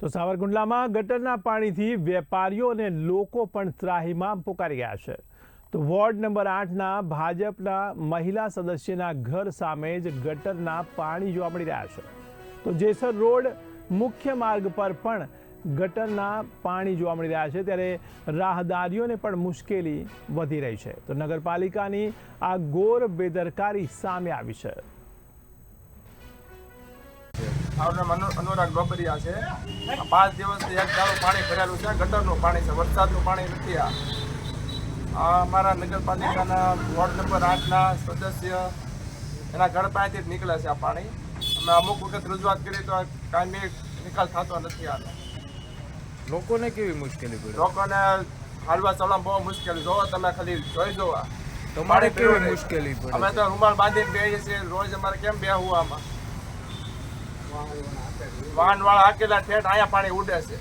તો સાવરકુંડલામાં ગટરના પાણીથી વેપારીઓ અને લોકો પણ ત્રાહિમામ પોકારી ગયા છે. તો વોર્ડ નંબર આઠના ભાજપના મહિલા સદસ્યના ઘર સામે જ ગટરના પાણી જોવા મળી રહ્યા છે. તો જેસર રોડ મુખ્ય માર્ગ પર પણ ગટરના પાણી જોવા મળી રહ્યા છે. ત્યારે રાહદારીઓને પણ મુશ્કેલી વધી રહી છે. તો નગરપાલિકાની આ ઘોર બેદરકારી સામે આવી છે. મારું નામ અનુ- અનુરાગ ડોબરિયા છે. પાંચ દિવસથી એક દાડો પાણી ભરેલું છે. ગટરનું પાણી છે. વરસાદનું પાણી નથી આ. અમારા નગરપાલિકાના વોર્ડ નંબર આઠના સદસ્ય એના ઘર પાસેથી જ નીકળે છે આ પાણી. અમે અમુક વખત રજૂઆત કરી તો કાયમી નિકાલ થતો નથી આનો. લોકોને કેવી મુશ્કેલી પડે? લોકોને હાલવા ચલવામાં બહુ મુશ્કેલી. જોવો તમે ખાલી જોઈ જોવા. તમારે કેવી મુશ્કેલી પડે અમે તો રૂમાલ બાંધીને બેસીએ છીએ. રોજ અમારે કેમ બેહવું આમાં? વાહન વાળા હાકેલા ઠેઠ અહીંયા પાણી ઉડે છે.